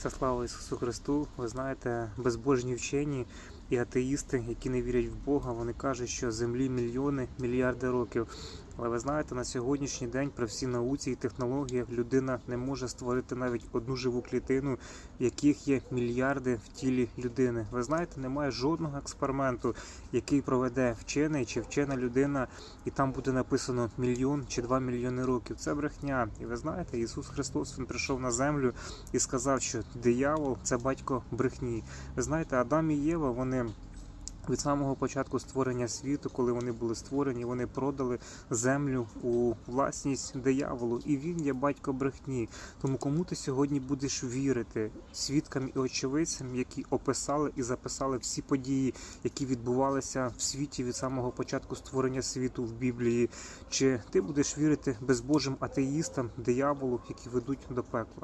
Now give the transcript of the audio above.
Вся слава Ісусу Христу. Ви знаєте, безбожні вчені і атеїсти, які не вірять в Бога, вони кажуть, що землі мільйони, мільярди років. Але ви знаєте, на сьогоднішній день при всій науці і технологіях людина не може створити навіть одну живу клітину, в яких є мільярди в тілі людини. Ви знаєте, немає жодного експерименту, який проведе вчений чи вчена людина, і там буде написано мільйон чи два мільйони років. Це брехня. І ви знаєте, Ісус Христос Він прийшов на землю і сказав, що диявол це батько брехні. Ви знаєте, Адам і Єва, вони. Від самого початку створення світу, коли вони були створені, вони продали землю у власність дияволу, і він є батько брехні. Тому кому ти сьогодні будеш вірити свідкам і очевидцям, які описали і записали всі події, які відбувалися в світі від самого початку створення світу в Біблії, чи ти будеш вірити безбожим атеїстам, дияволу, які ведуть до пекла?